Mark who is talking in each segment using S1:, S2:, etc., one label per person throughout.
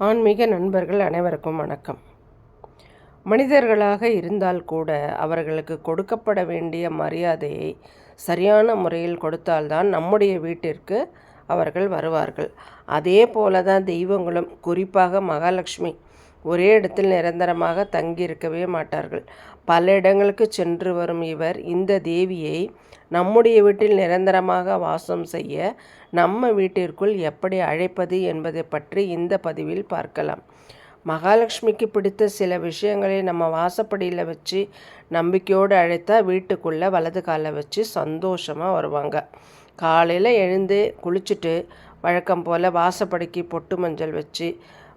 S1: ஆன்மீக நண்பர்கள் அனைவருக்கும் வணக்கம். மனிதர்களாக இருந்தால் கூட அவர்களுக்கு கொடுக்கப்பட வேண்டிய மரியாதையை சரியான முறையில் கொடுத்தால்தான் நம்முடைய வீட்டிற்கு அவர்கள் வருவார்கள். அதே போல தான் தெய்வங்களும் குறிப்பாக மகாலட்சுமி ஒரே இடத்தில் நிரந்தரமாக தங்கியிருக்கவே மாட்டார்கள். பல இடங்களுக்கு சென்று வரும் இவர் இந்த தேவியை நம்முடைய வீட்டில் நிரந்தரமாக வாசம் செய்ய நம்ம வீட்டிற்குள் எப்படி அழைப்பது என்பதை பற்றி இந்த பதிவில் பார்க்கலாம். மகாலட்சுமிக்கு பிடித்த சில விஷயங்களை நம்ம வாசப்படியில் வச்சு நம்பிக்கையோடு அழைத்தா வீட்டுக்குள்ளே வலது காலை வச்சு சந்தோஷமாக வருவாங்க. காலையில் எழுந்து குளிச்சுட்டு வழக்கம் போல் வாசப்படிக்கு பொட்டு மஞ்சள் வச்சு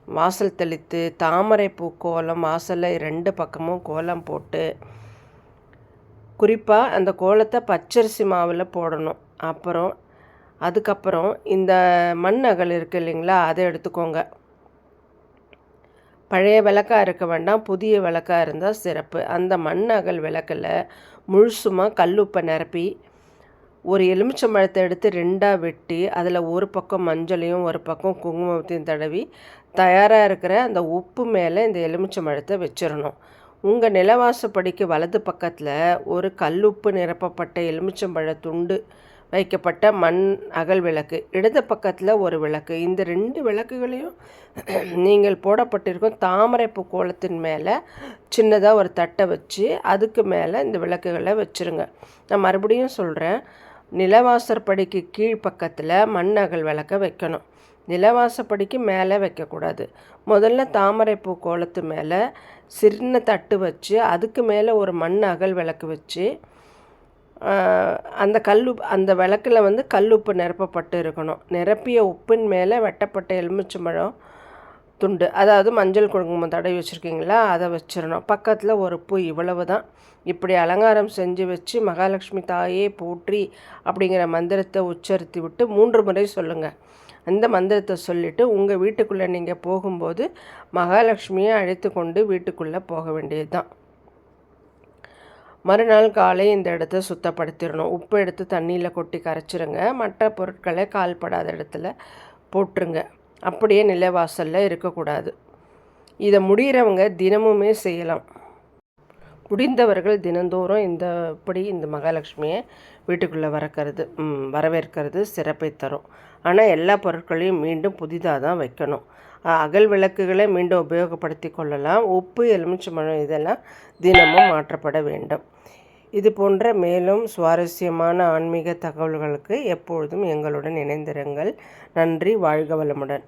S1: வாசல் தெளித்து தாமரை பூ கோலம் வாசலில் ரெண்டு பக்கமும் கோலம் போட்டு குறிப்பாக அந்த கோலத்தை பச்சரிசி மாவில் போடணும். அப்புறம் அதுக்கப்புறம் இந்த மண் அகல் இருக்குது இல்லைங்களா அதை எடுத்துக்கோங்க. பழைய விளக்காக இருக்க வேண்டாம் புதிய விளக்காக இருந்தால் சிறப்பு. அந்த மண் அகல் விளக்கில் முழுசுமாக கல்லுப்பை நிரப்பி ஒரு எலுமிச்சம்பழத்தை எடுத்து ரெண்டாக வெட்டி அதில் ஒரு பக்கம் மஞ்சளையும் ஒரு பக்கம் குங்குமத்தையும் தடவி தயாராக இருக்கிற அந்த உப்பு மேலே இந்த எலுமிச்சம்பழத்தை வச்சிடணும். உங்கள் நிலவாசப்படிக்கு வலது பக்கத்தில் ஒரு கல்லுப்பு நிரப்பப்பட்ட எலுமிச்சம்பழ துண்டு வைக்கப்பட்ட மண் அகல் விளக்கு இடது பக்கத்தில் ஒரு விளக்கு. இந்த ரெண்டு விளக்குகளையும் நீங்கள் போடப்பட்டிருக்கும் தாமரைப்பூ கோலத்தின் மேலே சின்னதாக ஒரு தட்டை வச்சு அதுக்கு மேலே இந்த விளக்குகளை வச்சுருங்க. நான் மறுபடியும் சொல்கிறேன் நிலவாசற்படிக்கு கீழ்ப்பக்கத்தில் மண் அகல் விளக்க வைக்கணும். நிலவாசப்படிக்கு மேலே வைக்கக்கூடாது. முதல்ல தாமரைப்பூ கோலத்து மேலே சின்ன தட்டு வச்சு அதுக்கு மேலே ஒரு மண் அகல் விளக்கு வச்சு அந்த கல் அந்த விளக்கில் வந்து கல் உப்பு நிரப்பப்பட்டு இருக்கணும். நிரப்பிய உப்பின் மேலே வெட்டப்பட்ட எலுமிச்சம்பழம் துண்டு. அதாவது மஞ்சள் குங்குமம் தடவி வச்சுருக்கீங்களா? அதை வச்சிடணும். பக்கத்தில் ஒரு பூ இவ்வளவு தான் இப்படி அலங்காரம் செஞ்சு வச்சு மகாலட்சுமி தாயே போற்றி அப்படிங்கிற மந்திரத்தை உச்சரித்து விட்டு மூன்று முறை சொல்லுங்கள் அந்த மந்திரத்தை சொல்லிவிட்டு உங்கள் வீட்டுக்குள்ளே நீங்கள் போகும்போது மகாலட்சுமியை அழைத்து கொண்டு வீட்டுக்குள்ளே போக வேண்டியது தான் மறுநாள் காலை இந்த இடத்த சுத்தப்படுத்திடணும். உப்பு எடுத்து தண்ணியில் கொட்டி கரைச்சிருங்க. மற்ற பொருட்களை கால்படாத இடத்துல போட்டுருங்க. அப்படியே நிலைவாசலில் இருக்கக்கூடாது. இதை முடிகிறவங்க தினமுமே செய்யலாம். முடிந்தவர்கள் தினந்தோறும் இந்த இப்படி இந்த மகாலட்சுமியை வீட்டுக்குள்ளே வரக்கிறது வரவேற்கிறது சிறப்பை தரும். ஆனால் எல்லா பொருட்களையும் மீண்டும் புதிதாக தான் வைக்கணும். அகல் விளக்குகளை மீண்டும் உபயோகப்படுத்தி கொள்ளலாம். உப்பு எலுமிச்சம்பழம் இதெல்லாம் தினமும் மாற்றப்பட வேண்டும். இது போன்ற மேலும் சுவாரஸ்யமான ஆன்மீக தகவல்களுக்கு எப்பொழுதும் எங்களுடன் இணைந்திருங்கள். நன்றி வாழ்க வளமுடன்.